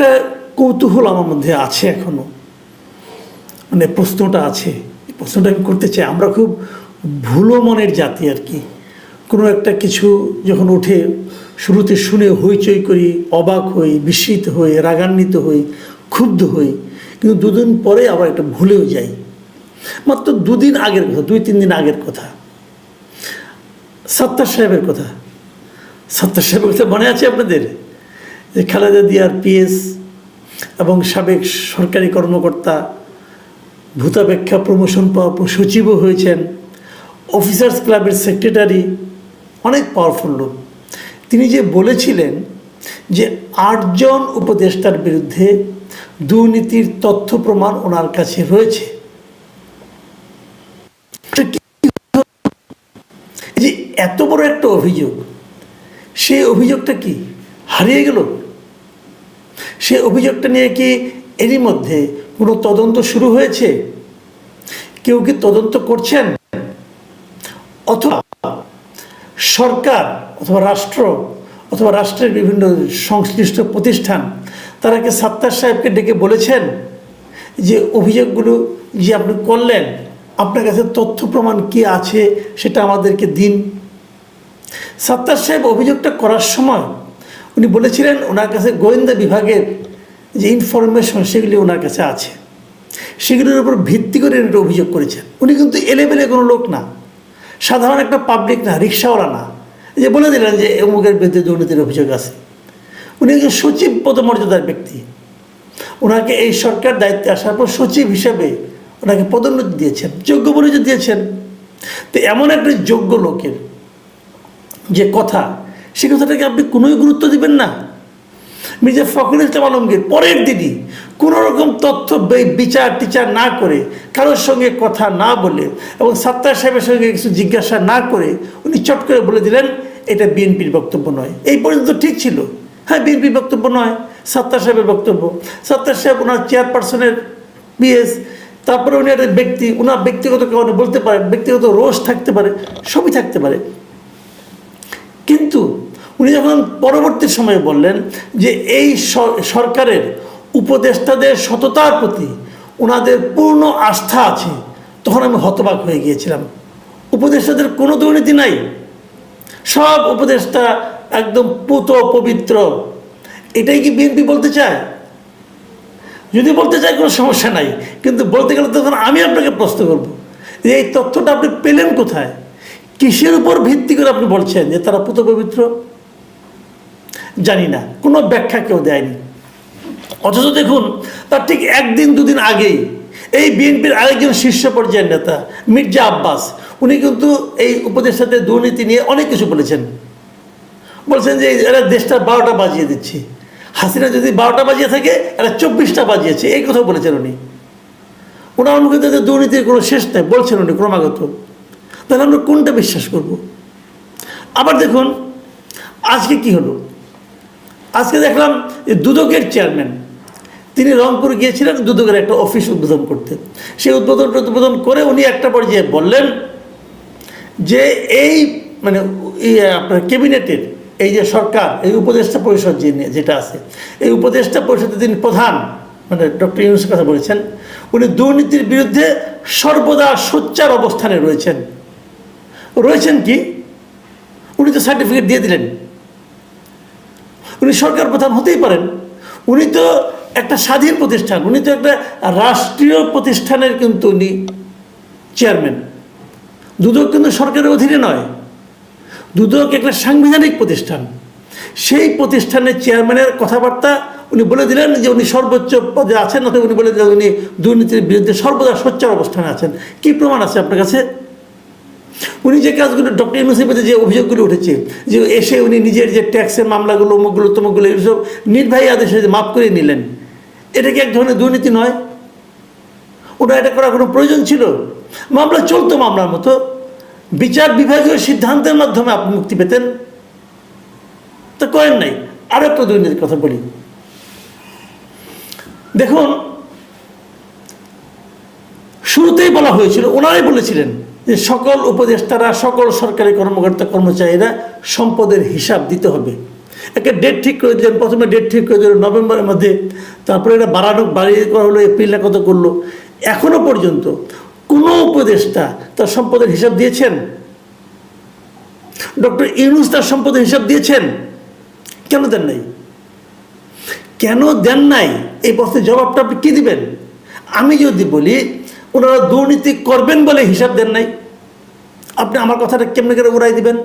একটা কৌতূহল আমার মধ্যে আছে এখনও। মানে প্রশ্নটা আছে। প্রশ্নটা আমি করতে চাই। আমরা খুব ভুলো মনের জাতি আর কি। কোনো একটা কিছু যখন ওঠে, শুরুতে শুনে হইচই করি, অবাক হই, বিস্মিত হই, রাগান্বিত হই, ক্ষুব্ধ হই। কিন্তু দুদিন পরে আবার একটা ভুলেও যাই। মাত্র দুদিন আগের কথা, দুই, তিন দিন আগের কথা। সত্তার সাহেবের কথা। সত্তার সাহেবের কথা মনে আছে আপনাদের? যে খালেদা দিয়ার পিএস এবং সাবেক সরকারি কর্মকর্তা, ভূতাপেক্ষা প্রমোশন পাওয়া সচিবও হয়েছেন অফিসার্স ক্লাবের সেক্রেটারি অনেক পাওয়ারফুল লোক। তিনি যে বলেছিলেন যে আটজন উপদেষ্টার বিরুদ্ধে দুর্নীতির তথ্য প্রমাণ ওনার কাছে রয়েছে। যে এত বড় একটা অভিযোগ, সেই অভিযোগটা কি? হারিয়ে গেল। সে অভিযোগটা নিয়ে কি এরই মধ্যে কোনো তদন্ত শুরু হয়েছে? কেউ কি তদন্ত করছেন? অথবা সরকার অথবা রাষ্ট্র অথবা রাষ্ট্রের বিভিন্ন সংশ্লিষ্ট প্রতিষ্ঠান, তারা কি সাত্তার সাহেবকে ডেকে বলেছেন যে অভিযোগগুলো যে আপনি করলেন, আপনার কাছে তথ্য প্রমাণ কি আছে সেটা আমাদেরকে দিন? সাত্তার সাহেব অভিযোগটা করার সময় উনি বলেছিলেন ওনার কাছে গোয়েন্দা বিভাগের যে ইনফরমেশন সেগুলি ওনার কাছে আছে। সেগুলির উপর ভিত্তি করে একটা অভিযোগ করেছেন। উনি কিন্তু এলেবেলে কোনো লোক না। সাধারণ একটা পাবলিক না, রিক্সাওয়ালা না। যে বলে দিলেন যে অমুকের বিরুদ্ধে দুর্নীতির অভিযোগ আছে। উনি একজন সচিব পদমর্যাদার ব্যক্তি। ওনাকে এই সরকার দায়িত্বে আসার পর সচিব হিসেবে ওনাকে পদোন্নতি দিয়েছেন, যোগ্য বলে যে দিয়েছেন। তো এমন একটা যোগ্য লোকের যে কথা সে কথাটাকে আপনি কোনোই গুরুত্ব দিবেন না। মির্জা ফখরুল ইসলাম আলমগীর, পরের দিনই কোনো রকম তথ্য বিচার টিচার না করে, কারোর সঙ্গে কথা না বলে এবং সাত্তার সাহেবের সঙ্গে কিছু জিজ্ঞাসা না করে উনি চট করে বলে দিলেন, এটা বিএনপির বক্তব্য নয়। এই পর্যন্ত ঠিক ছিল। হ্যাঁ বিএনপির বক্তব্য নয়, সাত্তার সাহেবের বক্তব্য। সাত্তার সাহেব ওনার চেয়ারপারসনের বিএস, তারপরে উনি একটা ব্যক্তি ওনার ব্যক্তিগত কারণে বলতে পারেন, ব্যক্তিগত রোষ থাকতে পারে, সবই থাকতে পারে। কিন্তু উনি যখন পরবর্তী সময়ে বললেন যে এই সরকারের উপদেষ্টাদের সততার প্রতি ওনাদের পূর্ণ আস্থা আছে, তখন আমি হতবাক হয়ে গিয়েছিলাম। উপদেষ্টাদের কোনো দুর্নীতি নাই। সব উপদেষ্টা একদম পুত পবিত্র। এটাই কি বিএনপি বলতে চায়? যদি বলতে চায়, কোনো সমস্যা নাই। কিন্তু বলতে গেলে তখন আমি আপনাকে প্রশ্ন করব যে এই তথ্যটা আপনি পেলেন কোথায়? কিসের উপর ভিত্তি করে আপনি বলছেন যে তারা পুত পবিত্র? জানি না, কোনো ব্যাখ্যা কেউ দেয়নি। অথচ দেখুন, তার ঠিক একদিন, দুদিন আগেই এই বিএনপির আরেকজন শীর্ষ পর্যায়ের নেতা, মির্জা আব্বাস, উনি কিন্তু এই উপদেষ্টাদের দুর্নীতি নিয়ে অনেক কিছু বলেছেন। বলছেন যে এরা দেশটা বারোটা বাজিয়ে দিচ্ছে। হাসিনা যদি বারোটা বাজিয়ে থাকে, এরা চব্বিশটা বাজিয়েছে। এই কথা বলেছেন উনি। ওনার তাদের দুর্নীতির কোনো শেষ নেই, বলছেন উনি ক্রমাগত। তাহলে আমরা কোনটা বিশ্বাস করব? আবার দেখুন, আজকে কি হলো? আজকে দেখলাম দুদকের চেয়ারম্যান তিনি রংপুর গিয়েছিলেন, দুদকের একটা অফিস উদ্বোধন করতে। সেই উদ্বোধন উদ্বোধন করে উনি একটা পর্যায়ে বললেন যে এই মানে আপনার ক্যাবিনেটের এই যে সরকার, এই উপদেষ্টা পরিষদ যে যেটা আছে, এই উপদেষ্টা পরিষদের তিনি প্রধান মানে ডক্টর ইউনুসের কথা বলেছেন, উনি দুর্নীতির বিরুদ্ধে সর্বদা সোচ্চার অবস্থানে রয়েছেন। রয়েছেন কি? উনি তো সার্টিফিকেট দিয়ে দিলেন। উনি সরকার প্রধান হতেই পারেন। উনি তো একটা স্বাধীন প্রতিষ্ঠান, উনি তো একটা রাষ্ট্রীয় প্রতিষ্ঠানের কিন্তু উনি চেয়ারম্যান দুদক কিন্তু সরকারের অধীনে নয়। দুদক একটা সাংবিধানিক প্রতিষ্ঠান। সেই প্রতিষ্ঠানের চেয়ারম্যানের কথাবার্তা উনি বলে দিলেন যে উনি সর্বোচ্চ পদে আছেন অথবা উনি বলে দিলেন উনি দুর্নীতির বিরুদ্ধে সর্বদা সোচ্চার অবস্থানে আছেন। কি প্রমাণ আছে আপনার কাছে? উনি যে কাজগুলো ডক্টর ইউনুসের যে অভিযোগগুলো উঠেছে, যে এসে উনি নিজের যে ট্যাক্সের মামলাগুলো, অমুকগুলো, তমুকগুলো, এসব নির্বাহী আদেশে মাফ করে নিলেন। এটা কি এক ধরনের দুর্নীতি নয়? ওটা এটা করার কোনো প্রয়োজন ছিল? মামলা চলতো মামলার মতো। বিচার বিভাগীয় সিদ্ধান্তের মাধ্যমে আপনি মুক্তি পেতেন। তো করেন নাই। আরও একটা দুর্নীতির কথা বলি। দেখুন, শুরুতেই বলা হয়েছিল, ওনারাই বলেছিলেন যে সকল উপদেষ্টারা, সকল সরকারি কর্মকর্তা, কর্মচারীরা সম্পদের হিসাব দিতে হবে। একটা ডেট ঠিক করে দিলেন, প্রথমে ডেট ঠিক করে দিলেন, নভেম্বরের মধ্যে। তারপরে এটা বাড়ানো, বাড়িয়ে করা হলো, এপ্রিল কত করল। এখনও পর্যন্ত কোনো উপদেষ্টা তার সম্পদের হিসাব দিয়েছেন? ডক্টর ইউনুস তার সম্পদের হিসাব দিয়েছেন? কেন দেন নাই? কেন দেন নাই? এই প্রশ্নের জবাবটা আপনি কী দিবেন? আমি যদি বলি ওনারা দুর্নীতি করবেন বলে হিসাব দেন নাই। আপনি আমার কথাটা কেমনে করে উড়াই দিবেন?